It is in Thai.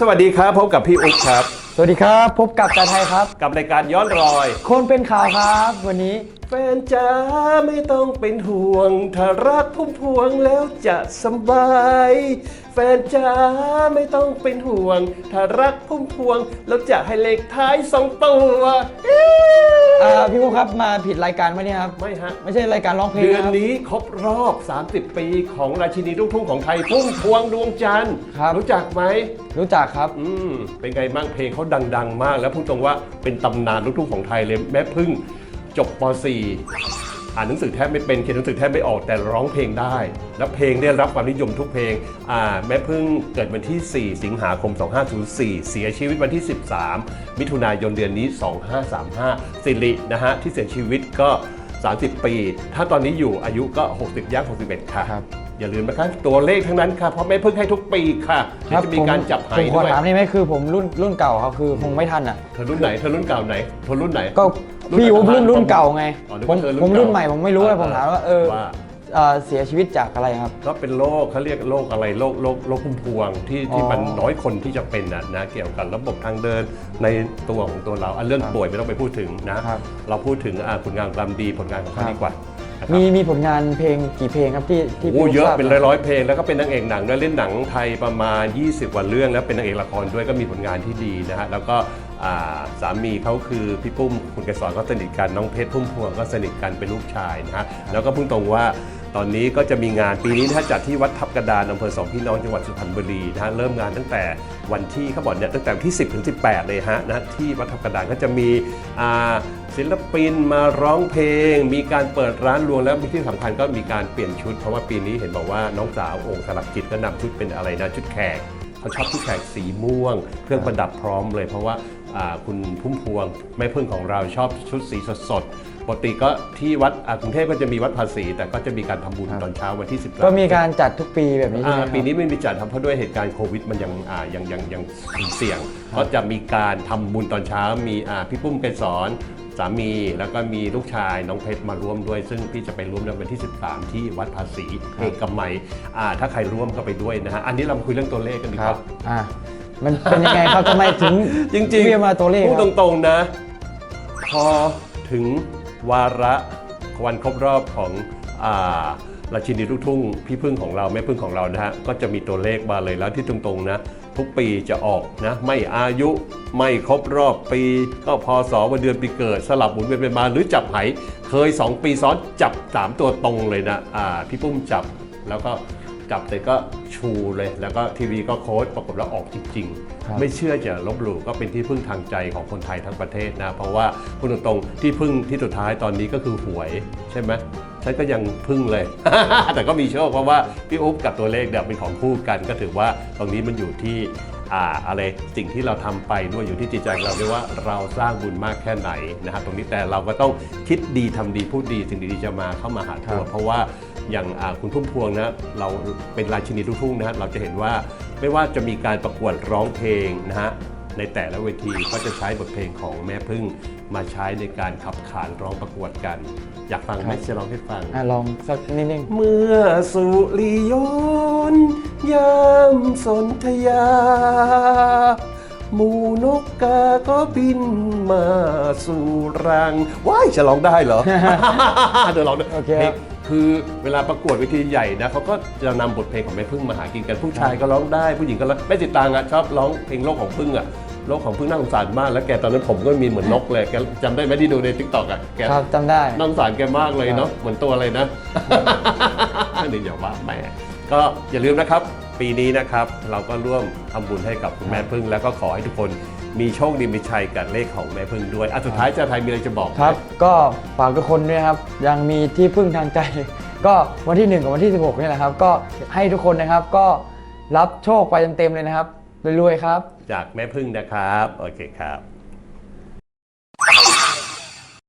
สวัสดีครับพบกับพี่อุ๊บครับ สวัสดีครับ พบกับจ่าไทยครับ กับรายการย้อนรอย คนเป็นข่าวครับ วันนี้แฟนจ๋าไม่ต้องเป็นห่วง ถ้ารักพุ่มพวงแล้วจะสบาย แฟนจ๋าไม่ต้องเป็นห่วง ถ้ารักพุ่มพวงแล้วจะให้เลขท้ายสองตัวอ่าพี่พงครับมาผิดรายการไหมเนี่ยครับ ไม่ฮะ ไม่ใช่รายการร้องเพลงเดือนนะครับ นี้ครบรอบ 30 ปีของราชินีลูกทุ่งของไทยพุ่มพวงดวงจันทร์ครับ รู้จักไหม รู้จักครับ อืมเป็นไงบ้างเพลงเขาดัง ๆ มาก แล้วพูดตรงว่าเป็นตำนานลูกทุ่งของไทยเลยแม่พึ่ง จบป .4 อ่านหนังสือแทบไม่เป็นเขียนหนังสือแทบไม่ออกแต่ร้องเพลงได้ แล้วเพลงได้รับความนิยมทุกเพลงอ่าแม่พึ่งเกิดวันที่ 4 สิงหาคม 2504 เสียชีวิตวันที่ 13 มิถุนายนเดือนนี้ 2535 สิรินะฮะที่เสียชีวิตก็ 30 ปี ถ้าตอนนี้อยู่อายุก็ 60ย่าง61 ค่ะ ครับ อย่าลืมนะคะตัวเลขทั้งนั้นค่ะเพราะแม่พึ่งให้ทุกปีค่ะเดี๋ยวจะมีการจับผไห้มขอด้วยถามได้ไหมคือผมรุ่นรุ่นเก่าครับคือคงไม่ทันอะ เธอรุ่นไหนเธอรุ่นเก่าไหนเธอรุ่นไหน ก็ พี่อู๋รุ่นรุ่นเก่าไงอ๋อนึกผมว่าเธอรุ่นผมรุ่นเก่าใหม่ผมไม่รู้เลยผมถามว่าเออว่า เอ่อเสียชีวิตจากอะไรครับ ก็เป็นโรคเขาเรียกโรคอะไรโรคโรคโรคพุ่มพวงที่ที่อ๋อมันน้อยคนที่จะเป็นนะนะเกี่ยวกับระบบทางเดินในตัวของตัวเราอันเรื่องครับป่วยไม่ต้องไปพูดถึงนะครับ เราพูดถึงอ่าผลงานความดีผลงานของเขาครับดีกว่านะครับมีมีผลงานเพลงกี่เพลงครับที่ที่โอ้พี่เยอะทราบเป็นร้อยๆเพลงแล้วก็เป็นนางเอกหนังด้วยเล่นหนังไทยประมาณ 20กว่าเรื่องแล้วเป็นนางเอกละครด้วยก็มีผลงานที่ดีนะฮะแล้วก็อ่า สามีเขาคือพี่ปุ้มคุณเกศรก็สนิทกันน้องเพชรพุ่มพวงก็สนิทกันเป็นลูกชายนะฮะแล้วก็พิ่งตรงว่าตอนนี้ก็จะมีงานปีนี้ถ้าจัดที่วัดทับกระดานอำเภอสองพี่น้องจังหวัดสุพรรณบุรีนะฮะเริ่มงานตั้งแต่วันที่เขาบอกเนี่ยตั้งแต่วันที่ 10ถึง18 เลยฮะนะที่วัดทับกระดานก็จะมีศิลปินมาร้องเพลง มีการเปิดร้านรวงแล้วที่สำคัญก็มีการเปลี่ยนชุด เพราะว่าปีนี้เห็นบอกว่าน้องสาวองค์สลักจิตก็นำชุดเป็นอะไรนะชุดแขก เขาชอบชุดแขกสีม่วง เครื่องประดับพร้อมเลย เพราะว่าอ่าคุณพุ่มพวงแม่พึ่งของเราชอบชุดสีสดๆปกติก็ที่วัดอ่ากรุงเทพก็จะมีวัดภาษี แต่ก็จะมีการทำบุญครับตอนเช้าวันที่ 10 ก็มีการจัดทุกปีแบบนี้ใช่ไหมครับอ่าปีนี้ไม่มีจัดครับเพราะด้วยเหตุการณ์โควิดมันยังอ่ายังยังยังเสี่ยงก็จะมีการทำบุญตอนเช้ามีอ่าพี่ปุ้มเกสร สามีแล้วก็มีลูกชายน้องเพชรมาร่วมด้วย ซึ่งพี่จะไปร่วมในวันที่ 13 ที่วัดภาษีเอกมัยอ่าถ้าใครร่วมก็ไปด้วยนะฮะอันนี้เรามาคุยเรื่องตัวเลขกันดีคกรับว่า อ่ามันเป็นยังไงครับทำไมถึงจริงเรียกมาตัวเลขพูดคตรับ รงๆนะ พอถึงวาระวันครบรอบของอ่าราชินีลูกทุ่งพี่พึ่งของเราแม่พึ่งของเรานะฮะก็จะมีตัวเลขมาเลยแล้วที่ตรงๆนะ ทุกปีจะออกนะไม่อายุไม่ครบรอบปี ก็พศวันเดือนปีเกิดสลับหมุนเวียนไปมาหรือจับไหเคย 2 ปีซ้อนจับ 3 ตัวตรงเลยนะอ่าพี่ปุ้มจับแล้วก็จับเสร็จก็ชูเลย แล้วก็ทีวีก็โค้ดปรากฏว่าออกจริงครับๆไม่เชื่อจะลบหลู่ก็เป็นที่พึ่งทางใจของคนไทยทั้งประเทศนะ เพราะว่าพูดตรงๆที่พึ่งที่สุดท้ายตอนนี้ก็คือหวยใช่ไหม ฉันก็ยังพึ่งเลย แต่ก็มีโชคเพราะว่าพี่อุ๊บกับตัวเลขเนี่ยเป็นของคู่กัน ก็ถือว่าตรงนี้มันอยู่ที่อ่าอะไรสิ่งที่เราทำไปด้วยอยู่ที่จิตใจของเราด้วยว่าเราสร้างบุญมากแค่ไหนนะฮะตรงนี้แต่เราก็ต้องคิดดีทำดีพูดดีสิ่งดีๆจะมาเข้ามาหาตัวครับเพราะว่าอย่างอ่าคุณพุ่มพวงนะเราเป็นราชินีลูกทุ่งนะฮะเราจะเห็นว่าไม่ว่าจะมีการประกวดร้องเพลงนะฮะ ในแต่ละเวทีก็จะใช้บทเพลงของแม่พึ่งมาใช้ในการขับขานร้องประกวดกัน อยากฟังไหมครับจะร้องให้ฟัง อะลองสักนิดนึง เมื่อสุริยนต์ยามสนธยา หมูนกกาก็บินมาสู่รัง ว้ายจะร้องได้เหรอ เดี๋ยวร้องด้วยโอเคครับ คือเวลาประกวดเวทีใหญ่นะเขาก็จะนำบทเพลงของแม่พึ่งมาหากินกันผู้ชายก็ร้องได้ผู้หญิงก็ร้องแม่จิตตางอะชอบร้องเพลงโลกของพึ่งอะ โลกของพึ่งน่าสงสารมาก แล้วแกตอนนั้นผมก็มีเหมือนนกเลยแกจำได้ไหมที่ดูในทิกตอกอะแกครับจำได้ น่าสงสารแกมากเลยเนาะเหมือนตัวอะไรนะ นี่อย่าว่าแม่ก็อย่าลืมนะครับ ปีนี้นะครับเราก็ร่วมทำบุญให้กับคุณแม่พึ่ง แล้วก็ขอให้ทุกคนมีโชคดีมีชัยกับเลขของแม่พึ่งด้วยอะสุดท้ายเจะไทยมีอะไรจะบอกไหม ครับ ก็ฝากทุกคนด้วยนะครับ ยังมีที่พึ่งทางใจ ก็วันที่ 1 กับวันที่ 16 นี่แหละครับ ก็ให้ทุกคนนะครับก็รับโชคไปเต็มๆเลยนะครับ รวยๆครับ จากแม่พึ่งนะครับ โอเคครับ